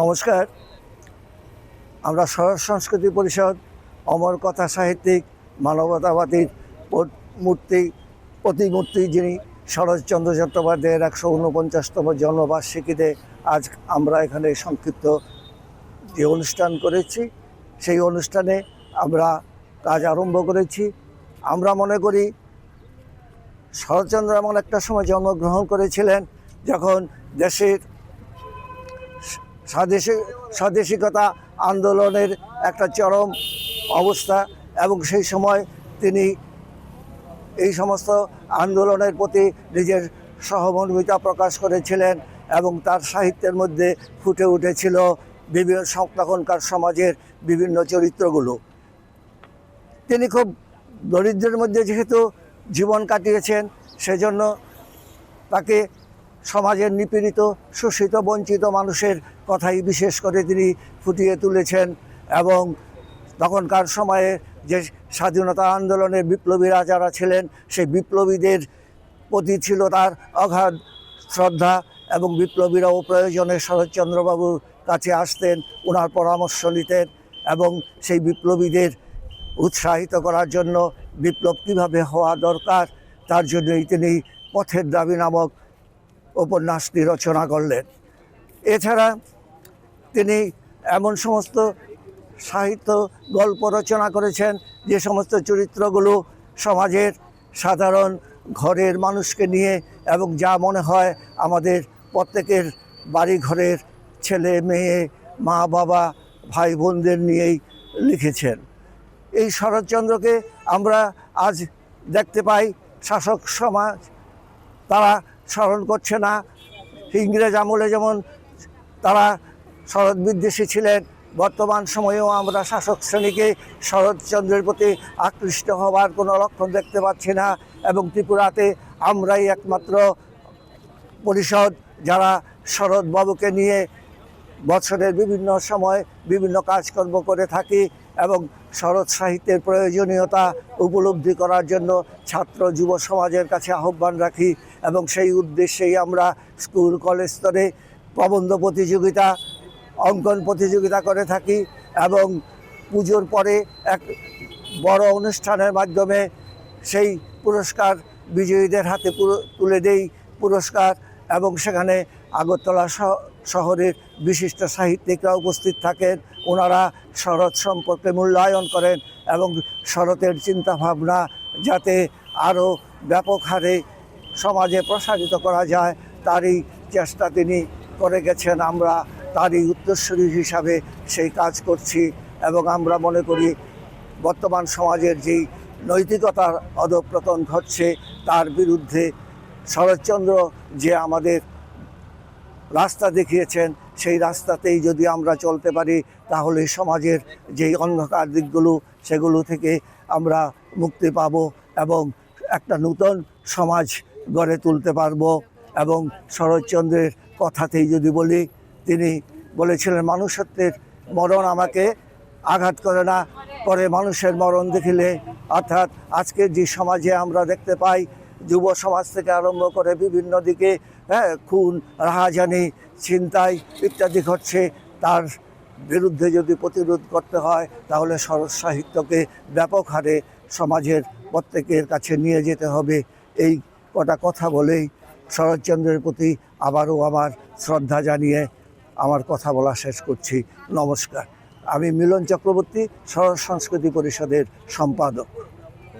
নমস্কার। আমরা সরস সংস্কৃতি পরিষদ, অমর কথা সাহিত্যিক, মানবতাবাদীর মূর্তি, প্রতিমূর্তি যিনি শরৎচন্দ্র চট্টোপাধ্যায়ের একশো উনপঞ্চাশতম জন্মবার্ষিকীতে আজ আমরা এখানে সংক্ষিপ্ত যে অনুষ্ঠান করেছি, সেই অনুষ্ঠানে আমরা কাজ আরম্ভ করেছি। আমরা মনে করি, শরৎচন্দ্র এমন একটা সময় জন্মগ্রহণ করেছিলেন যখন দেশের স্বদেশী, স্বদেশিকতা আন্দোলনের একটা চরম অবস্থা এবং সেই সময় তিনি এই সমস্ত আন্দোলনের প্রতি নিজের সহমর্মিতা প্রকাশ করেছিলেন এবং তার সাহিত্যের মধ্যে ফুটে উঠেছিল বিভিন্ন তখনকার সমাজের বিভিন্ন চরিত্রগুলো। তিনি খুব দরিদ্রের মধ্যে যেহেতু জীবন কাটিয়েছেন, সেজন্য তাকে সমাজের নিপীড়িত, শোষিত, বঞ্চিত মানুষের কথাই বিশেষ করে তিনি ফুটিয়ে তুলেছেন এবং তখনকার সময়ে যে স্বাধীনতা আন্দোলনের বিপ্লবীরা যারা ছিলেন, সেই বিপ্লবীদের প্রতি ছিল তার অগাধ শ্রদ্ধা এবং বিপ্লবীরাও প্রয়োজনে শরৎচন্দ্রবাবুর কাছে আসতেন ওনার পরামর্শ নিতেন এবং সেই বিপ্লবীদের উৎসাহিত করার জন্য বিপ্লব কীভাবে হওয়া দরকার, তার জন্যই তিনি পথের দাবি নামক উপন্যাসটি রচনা করলেন। এছাড়া তিনি এমন সমস্ত সাহিত্য গল্প রচনা করেছেন, যে সমস্ত চরিত্রগুলো সমাজের সাধারণ ঘরের মানুষকে নিয়ে এবং যা মনে হয় আমাদের প্রত্যেকের বাড়ি ঘরের ছেলে, মেয়ে, মা, বাবা, ভাই বোনদের নিয়েই লিখেছেন। এই শরৎচন্দ্রকে আমরা আজ দেখতে পাই, শাসক সমাজ তারা স্মরণ করছে না, ইংরেজ আমলে যেমন তারা শরৎ বিদ্বেষী ছিলেন। বর্তমান সময়েও আমরা শাসক শ্রেণীকে শরৎচন্দ্রের প্রতি আকৃষ্ট হওয়ার কোনো লক্ষণ দেখতে পাচ্ছি না এবং ত্রিপুরাতে আমরাই একমাত্র পরিষদ যারা শরৎবাবুকে নিয়ে বছরের বিভিন্ন সময় বিভিন্ন কাজকর্ম করে থাকি এবং শরৎ সাহিত্যের প্রয়োজনীয়তা উপলব্ধি করার জন্য ছাত্র যুব সমাজের কাছে আহ্বান রাখি এবং সেই উদ্দেশ্যেই আমরা স্কুল, কলেজ স্তরে প্রবন্ধ প্রতিযোগিতা অঙ্কন প্রতিযোগিতা করে থাকি এবং পুজোর পরে এক বড় অনুষ্ঠানের মাধ্যমে সেই পুরস্কার বিজয়ীদের হাতে তুলে দেই পুরস্কার এবং সেখানে আগরতলা শহরের বিশিষ্ট সাহিত্যিকরা উপস্থিত থাকেন। ওনারা শরৎ সম্পর্কে মূল্যায়ন করেন এবং শরতের চিন্তাভাবনা যাতে আরও ব্যাপক হারে সমাজে প্রসারিত করা যায়, তারই চেষ্টা তিনি করে গেছেন। আমরা তারই উত্তরসূরি হিসাবে সেই কাজ করছি এবং আমরা মনে করি বর্তমান সমাজের যেই নৈতিকতার অধঃপতন ঘটছে, তার বিরুদ্ধে শরৎচন্দ্র যে আমাদের রাস্তা দেখিয়েছেন, সেই রাস্তাতেই যদি আমরা চলতে পারি, তাহলে সমাজের যেই অন্ধকার দিকগুলো, সেগুলো থেকে আমরা মুক্তি পাব এবং একটা নূতন সমাজ গড়ে তুলতে পারব এবং শরৎচন্দ্রের কথাতেই যদি বলি তিনি বলেছিলেন মানুষত্বের মরণ আমাকে আঘাত করে না। পরে মানুষের মরণ দেখিলে, অর্থাৎ আজকের যে সমাজে আমরা দেখতে পাই, যুব সমাজ থেকে আরম্ভ করে বিভিন্ন দিকে হ্যাঁ খুন, রাহাজানি, ছিনতাই ইত্যাদি ঘটছে। তার বিরুদ্ধে যদি প্রতিরোধ করতে হয়, তাহলে সরস সাহিত্যকে ব্যাপক হারে সমাজের প্রত্যেকের কাছে নিয়ে যেতে হবে। এই কটা কথা বলেই শরৎচন্দ্রের প্রতি আবারও আমার শ্রদ্ধা জানিয়ে আমার কথা বলা শেষ করছি। নমস্কার। আমি মিলন চক্রবর্তী সরস সংস্কৃতি পরিষদের সম্পাদক।